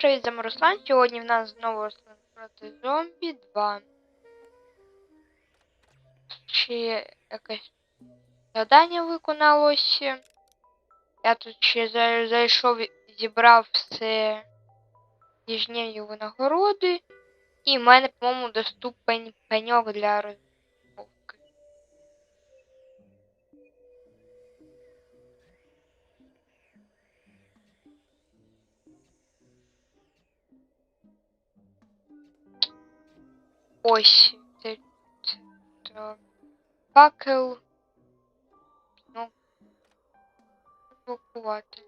привіт, з Руслан. Сьогодні в нас знову Руслан проти зомбі 2. Чи якесь завдання виконалося. Я тут ще зайшов, зібрав все тижневі винагороди. І в мене, по-моєму, доступен пеньок для розмовки. Ось це факел. Ну, блокувати.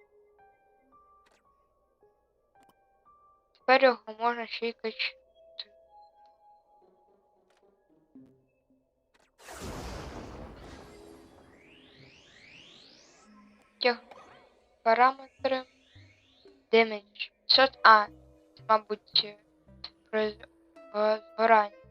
Тепер його можна ще й качати. Параметри. Damage. 500. А, мабуть, про згорання.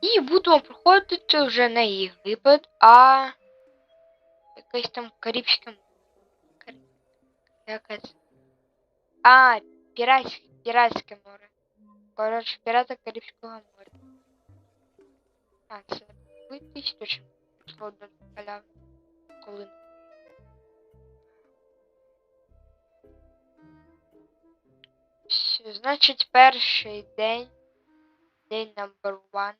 І будемо проходити вже не Єгипет, а якесь там Карибське море. Кариб... Якесь. А, піратське, піратське море. Коротше, пірати Карибського моря. А, це витись точно до поля коли. Значить, перший день. День number one.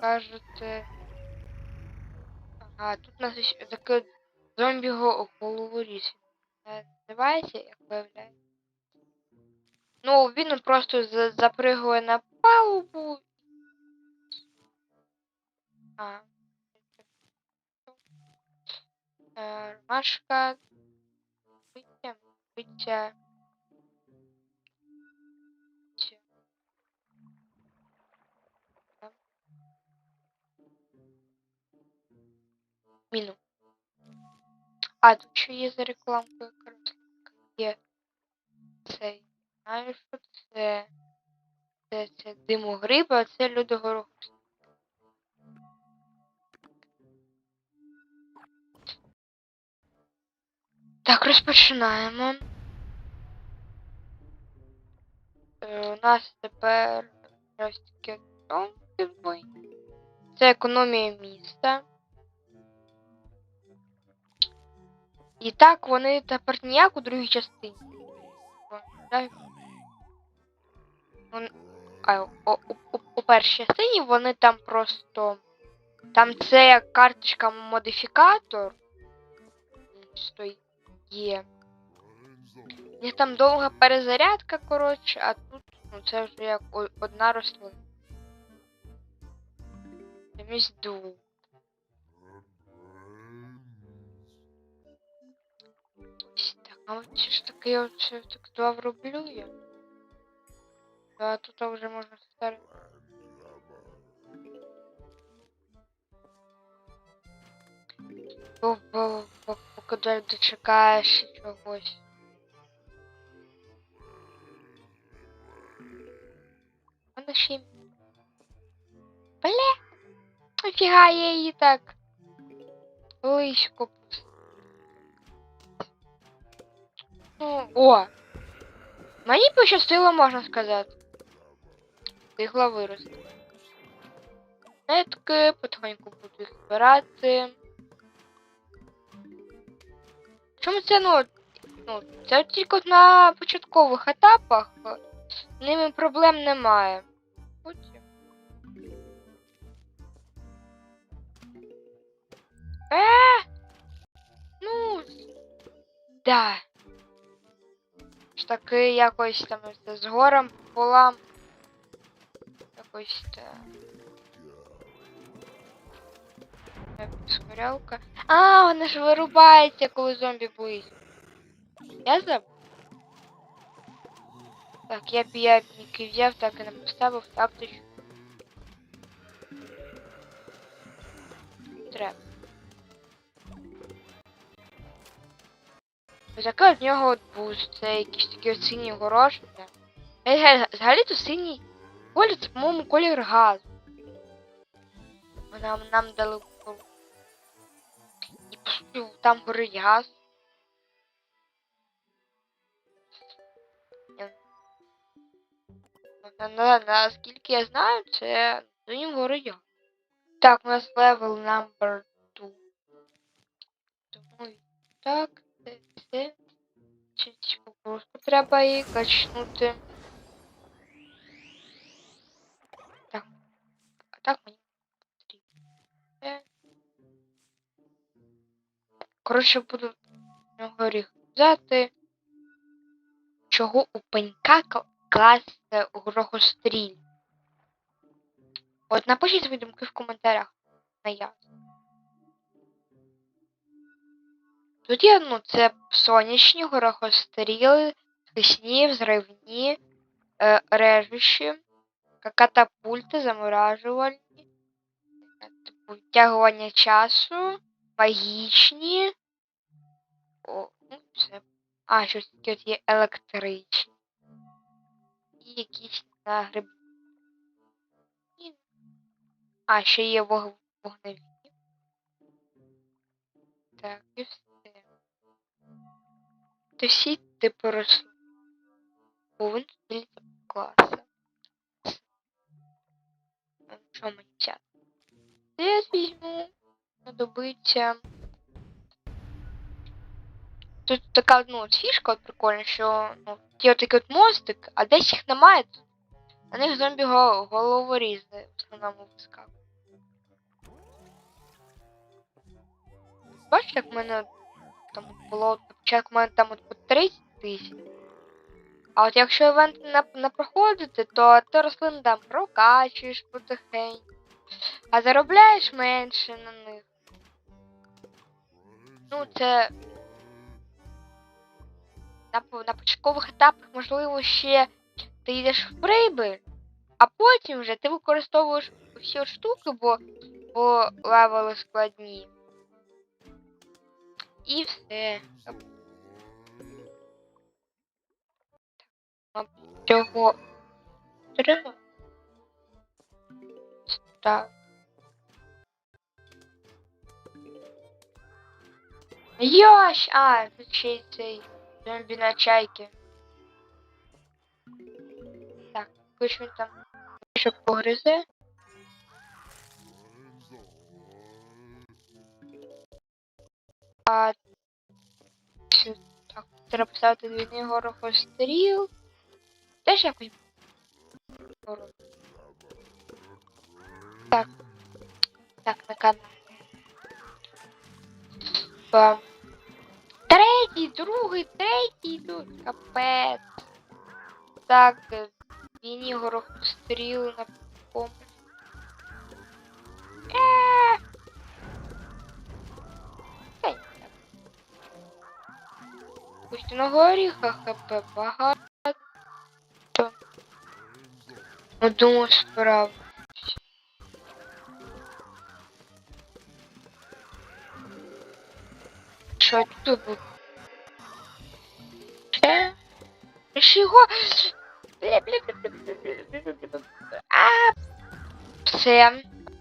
Кажете. Ага, тут у нас таке зомбі го- головоріз. Е, Називається, як виявляється. Ну, він просто за- запригує на палубу. А. Е, Ромашка. Биття. Биття. Міну. А, тут ще є за рекламкою картинка. Є цей. Знаю, що це. Це, це димогриб, а це людогорох. Так, розпочинаємо. Е, у нас тепер ось таке. Це економія міста. І так вони тепер ніяк у другій частині. А, у, у, у першій частині вони там просто. Там це карточка модифікатор. Стоїть. Є. У них там довга перезарядка, коротше, а тут ну, це вже як одна рослина. Замість двох. Ось Так, а от чи ж таки я оце так два вроблю я? А тут вже можна ставити. Бо, бо, бо, поки до- дочекаєш чогось. Вона ще й... Бля! Нафіга я її так близько о! Мені пощастило, можна сказати. Встигла вирости. Нитки, потихоньку буду їх збирати. Чому це, ну, ну, це тільки на початкових етапах. З ними проблем немає. Потім. Е! Ну. Да. Таки якось там з горем пополам. Якось та. Скорялка. А, вона ж вирубається, коли зомбі близько. Я забув. Так, я п'ятники взяв, так і не поставив, що. Треба. Який від нього от буст, це якийсь такий синій горошок. да. Е, ге- Взагалі-то синій колір, це, по-моєму, колір газу. Нам, нам дали кол- І по суті, там горить газ. На, на, наскільки я знаю, це за ним горить газ. Так, у нас левел number 2. Тому так, це все. Чуть погрузку треба її качнути. Так. А так мені буду в нього ріг взяти. Чого у пенька кл- класти грохостріль? От напишіть свої думки в коментарях на я. Тут є, ну, це сонячні, горохостріли, хисні, взривні, е, режущі, ка- катапульти, заморажувальні, типу, відтягування часу, магічні. О, ну, це. А, щось таке от є електричні. І якісь на. І- А, ще є вог... вогневі. Так, і все. Це всі типи рослин. Повинен класам. Ну, Що мені взяти? Я візьму, знадобиться. Тут така ну, от фішка от прикольна, що ну, ті от такі от мостик, а десь їх немає. На них зомбі го- головорізи в основному вискакують. Бачите, як в мене там було в мене там от по 30 тисяч. А от якщо івент не, не проходити, то ти рослин там прокачуєш потихеньку, а заробляєш менше на них. Ну, це на, на початкових етапах, можливо, ще ти йдеш в прибиль, а потім вже ти використовуєш всі штуки, бо, бо левели складні. І все. Цього треба. Так. Йош! А, тут ще й цей зомбі на чайки. Так, хоч він там що погризе. А так, треба поставити двійний горохостріл. Теж якось. горох. Так. Так, на канал. Бам. Третій, другий, третій, ну, капець. Так, е, двійні горохостріл на помощь. Костяного горіха хп багато. Ну, думаю, справа. Що тут буде? Ще? Ще. А, все.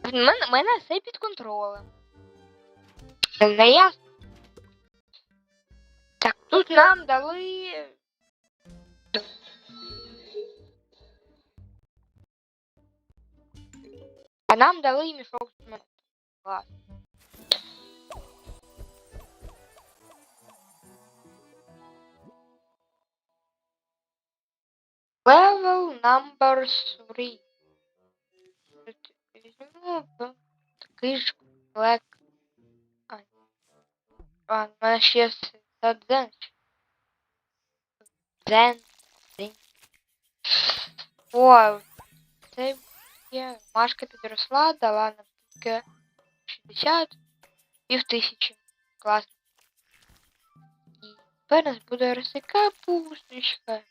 В мене, мене все під контролем. Не ясно. Так, тут нам дали. А нам дали мішок з. Клас. Level number three. Візьму б такий а, в мене ще Дзен. Дзен. О, це є. Машка підросла, дала нам тільки 60 пів тисячі. Класно. І тепер нас буде рости капусточка.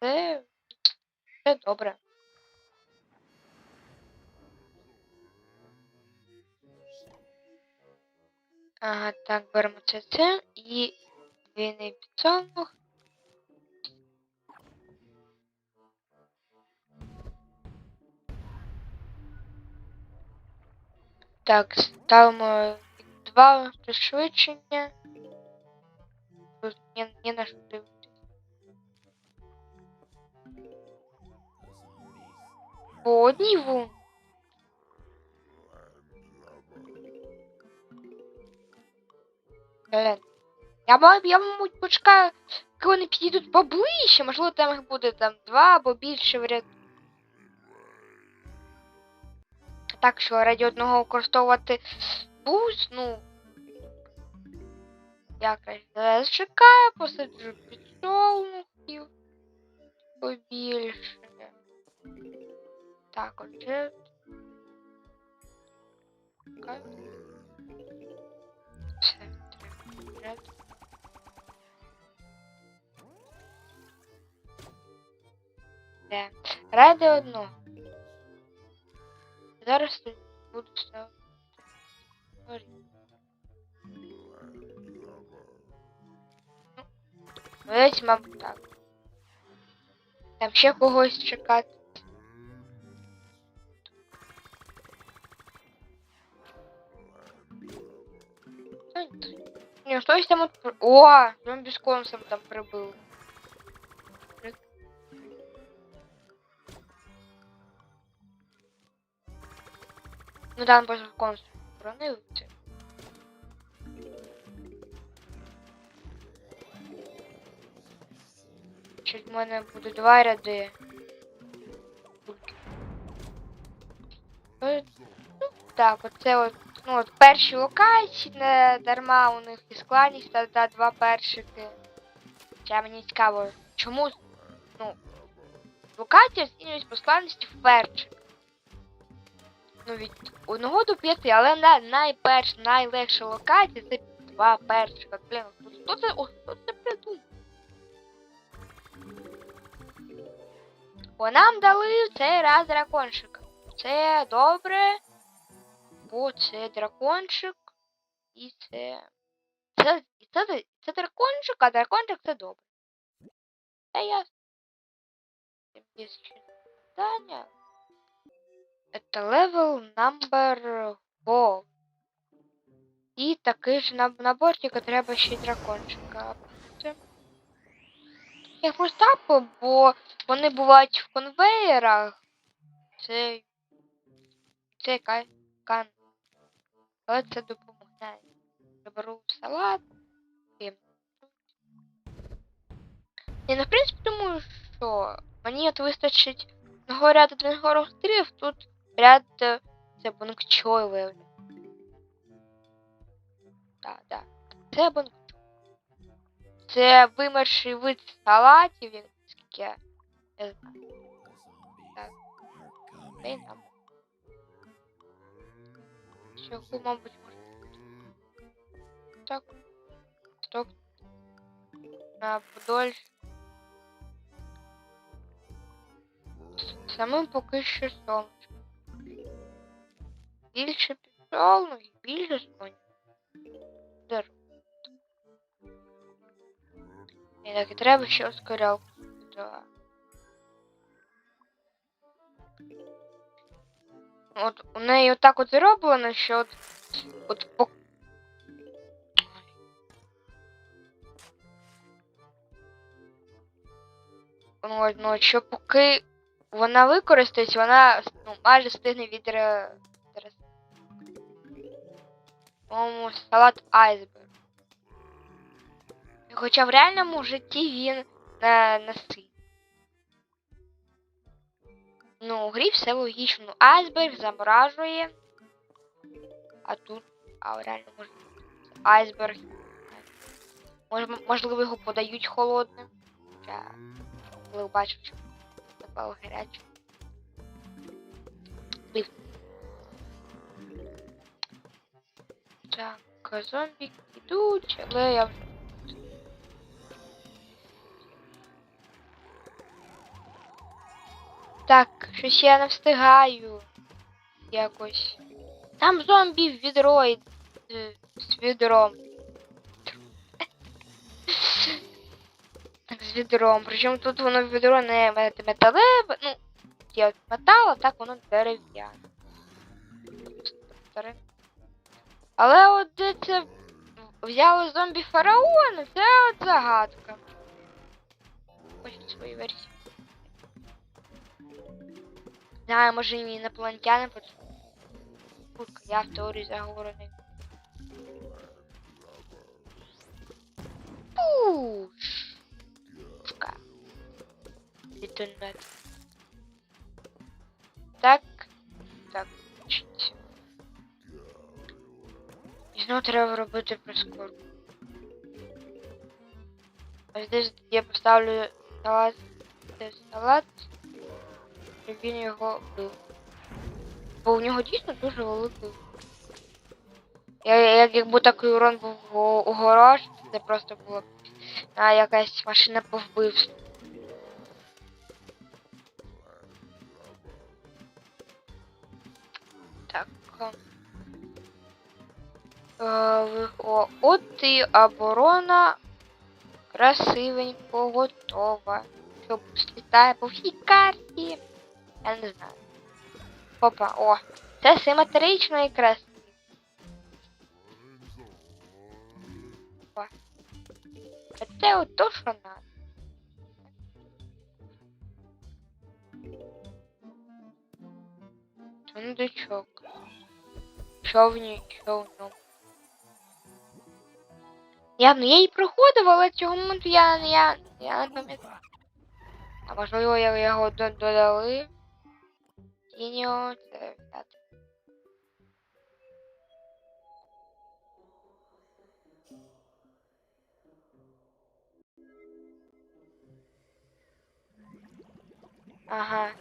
Це, це добре. Ага, так, беремо це це і двійний підсумок. Так, ставимо два пришвидшення. Тут не, не на що дивитися. По одній вунці. Блін. Я, ба- я, мабуть, почекаю, коли вони підійдуть поближче, можливо, там їх буде там два або більше в ряд. Так що раді одного використовувати буст, ну. Якось зачекаю, посаджу підсолнухів побільше. Так, отже. Все, треба. Де? Ради одного. Зараз буду ставити. Ну, Ось, мабуть, так. Там ще когось чекати. Ні, хтось там от... при- О, зомбі з конусом там прибив. Прик- Ну там просто конус бронив. це. Чуть в мене буде два ряди. Так, оце от, ну от перші локації, не дарма у них і складність та, та два першики. Хоча мені цікаво, чому ну, локації оцінюють по складності в перших. Ну, від одного до п'яти, але на найперш, найлегша локація це два перших. От, блін, хто- це, о, хто це придумав? Бо нам дали в цей раз дракончика. Це добре. Бо це дракончик. І це. Це, це, це, це дракончик, а дракончик це добре. Це. Є ще питання. Это level number 4. І такий ж на, на бортика треба ще й дракончика. Я просто бо вони бувають в конвеєрах. Це. Це кай. Кан. Але це допомагає. Заберу салат. І... Ні, ну, в принципі, думаю, що мені от вистачить одного ряду двох стрів, тут ряд е, це бункчой виявляє. Так, так. Це бункчой. Це вимерший вид салатів, як скільки я знаю. Так. Та нам. Цього, мабуть, може. Так. Сток. На подольше. Самим поки що сонечко. Більше пішов, ну і більше сонечко. Дерево. І так, і треба ще ускорялку. Да. От у неї отак от зроблено, що от, от по... Ну, от, ну, що поки вона використається, вона ну, майже встигне відре. По-моєму, салат айсберг. Хоча в реальному житті він не насить. Ну, у грі все логічно. Ну, айсберг заморажує. А тут. А в реальному житті. Айсберг. Мож, можливо, його подають холодним. Я коли бачив, що напало гаряче. Лифт. Так, зомбі йдуть, але я вже Так, щось я не встигаю. Якось. Там зомбі в відро з відром. Так, з відром. Причому тут воно відро не мет- металеве, ну, є от метал, а так воно дерев'яне. Але от де це взяли зомбі фараона, це от загадка. Хочу свої версії. Знаю, може і інопланетяни почали. Курка, я в теорії заговору не Пуш. Пушка. Детонат. Так. Так. Вчиться. І знову треба робити прискорку. Ось десь я поставлю салат. Це салат. Щоб він його бив. Бо у нього дійсно дуже великий. Я, як, якби такий урон був у, гараж, це просто було а, якась машина по вбивству. Так. Е, О, от і оборона красивенько готова. Щоб слітає по всій карті. Я не знаю. Опа, о, це симетрично і красиво. Опа. А це от то, що надо. Сундучок. Човні, човном. Я, ну, я її проходив, але цього моменту я, я, я не пам'ятаю. А можливо, його додали. Тіньо, це взяти. Ага.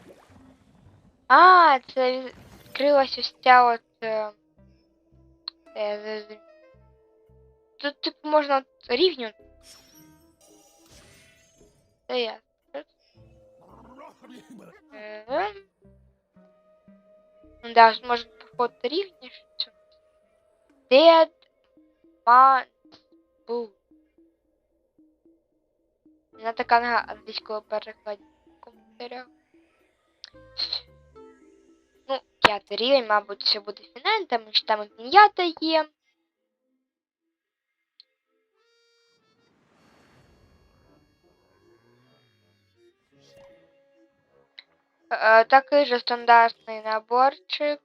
А, це відкрилась ось ця от. Е, е, з- з- Тут, типу, можна от рівню. Це я. Е, Ну да, может поход проходити рівніше. Dead Man's Boot. Вона така на англійського перекладі в. Ну, п'ятий рівень, мабуть, це буде фінал, тому що там і є. Такий же стандартний наборчик.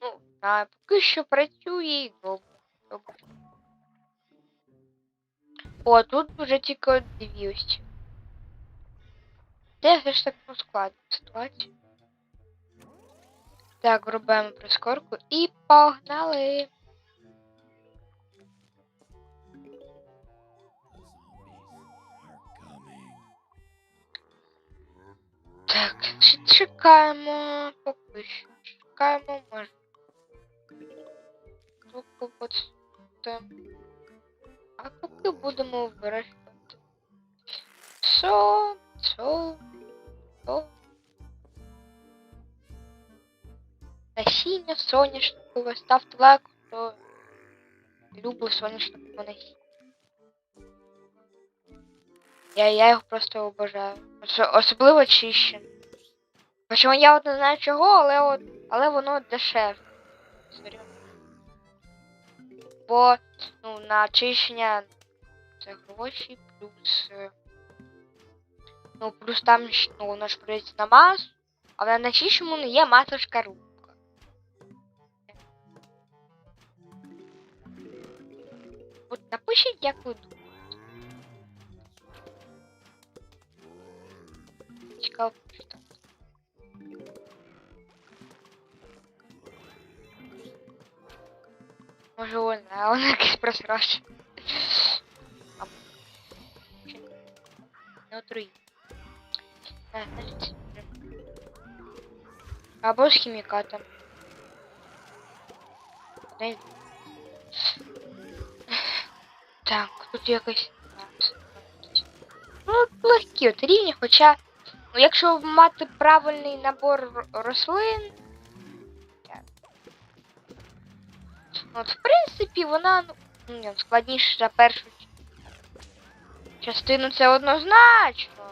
Ну, знаю, поки що працює і добре. О, тут вже тільки дві ось. Все ж так складно ситуацію. Так, робимо прискорку і погнали. Так, ч- чекаємо, поки що. Чекаємо, може. Поки от це. А поки будемо вирощувати. Що? Що? Що? Насіння соняшникове. Ставте лайк, хто любить соняшникове насіння. Я, я його просто обожаю. Ос- особливо чищене. Причому я от не знаю чого, але от, але воно дешеве. Бо ну, на очищення це гроші, плюс. е, Ну, плюс там ну, воно ж продається на масу, але на чищому не є масочка рубка. От напишіть, як ви думаєте. Цікаво почитати. Може вона, а вона якийсь просрочена. А, чи- Не отруї. А, значить, Або з хімікатом. Не- Так, тут якось. Ну, легкі от рівні, хоча, ну, якщо мати правильний набор рослин. От, в принципі, вона ну, складніша за першу частину це однозначно.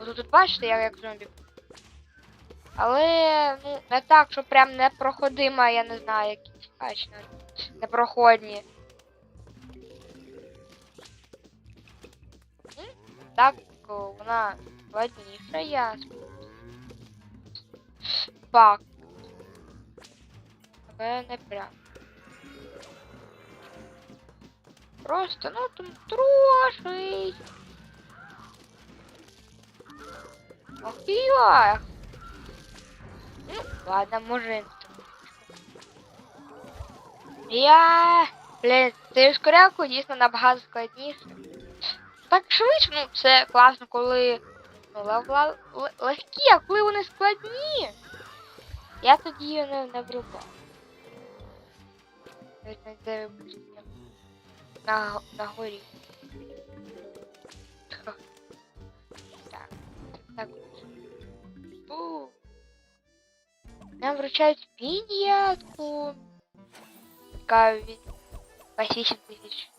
От тут бачите, я як зомбі. Але, ну, не так, що прям непроходима, я не знаю, якісь качно. Непроходні. Так, о, вона складніша, я Пак. Але не прям. Просто, ну там трошки. Ох ях. Ну, ладно, може. Я. Блін, цей ускорялку дійсно набагато складніше. Так швидше, ну це класно, коли ну, лев- лев- ле- легкі, а коли вони складні. Я тоді її не, не врубав. Навіть не де випустив. На, на горі. Ха. Так, так. У. Нам вручають піньятку. Така від 8 тисяч.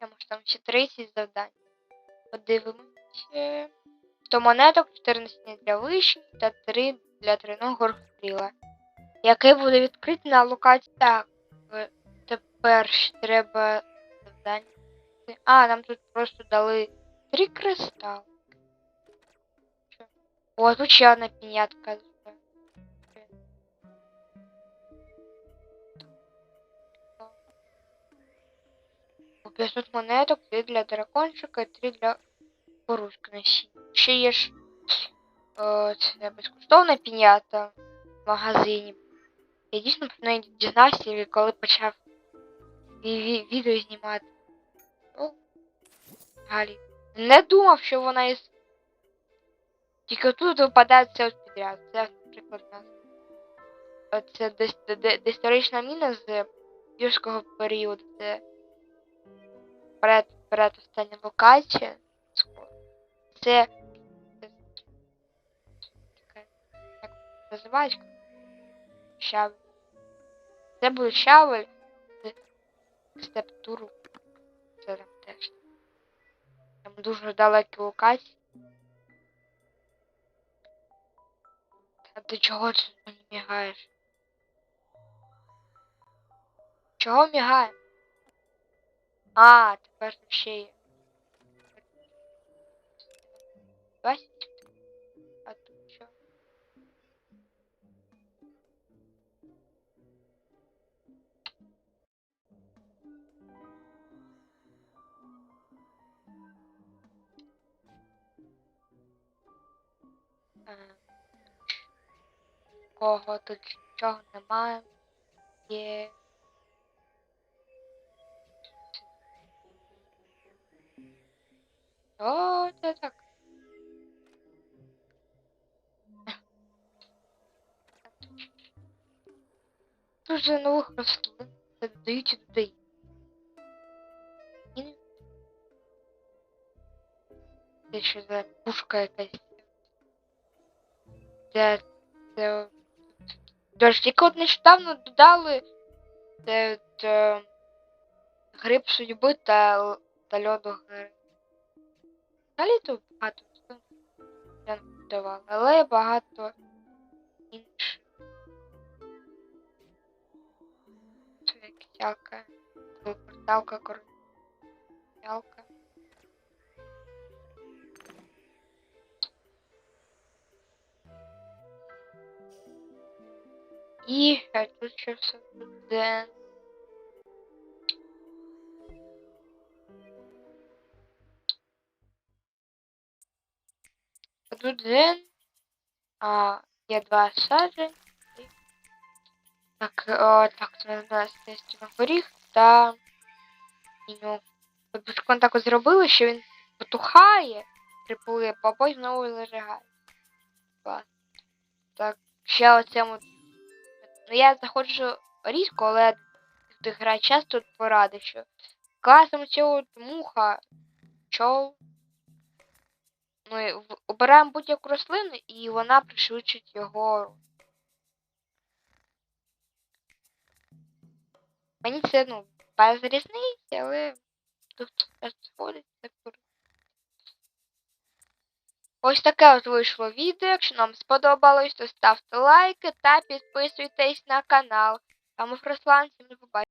Я може там ще 30 завдань. Подивимося. То монеток 14 для вишні та 3 для тройного стріла. Який буде відкритий на локації. Так, е, тепер ще треба завдання. А, нам тут просто дали три кристали. О, тут ще одна пінятка. 500 монеток, 3 для дракончика і 3 для порушки. Ще є ж е, це безкоштовна пінята в магазині. Я дійсно про неї дізнався, коли почав ві- ві- відео знімати. Ну, Галі. Не думав, що вона із. Тільки тут випадає от підряд. Це, наприклад, у нас. е, Це дис- д- д- доісторична міна з юрського періоду. Це перед, перед остання локація. Скоро. Це. Як називається? Щавель. Це буде щавель з стептуру. Це там теж. Там дуже далекі локації. А ти чого це мені мігаєш? Чого мігає? А, тепер тут ще є. 20? А тут що? Кого тут нічого немає. Є. О, це так. Тут же нових рослин. Додають і додають. Це що за пушка якась. Це. Дощ, тільки от нещодавно додали це, це гриб судьби та, та льоду гри. Тут багато я не додавала, але багато інших. Ялка. Порталка, ялка. І тут ще все буде. Тут дзен. А, є два саджі. Так, о, так, це у нас на горіх та іню. Вони так зробили, що він потухає, припливе, а потім знову зажигає. Так, ще оцему. Ну я заходжу рідко, але ти грає часто поради, що класом цього муха, чол. Ну, обираємо будь-яку рослину, і вона пришвидшить його. Мені це, ну, без різниці, але тут сходить. Ось таке от вийшло відео. Якщо вам сподобалось, то ставте лайки та підписуйтесь на канал. А ми Руслан, всім побачення.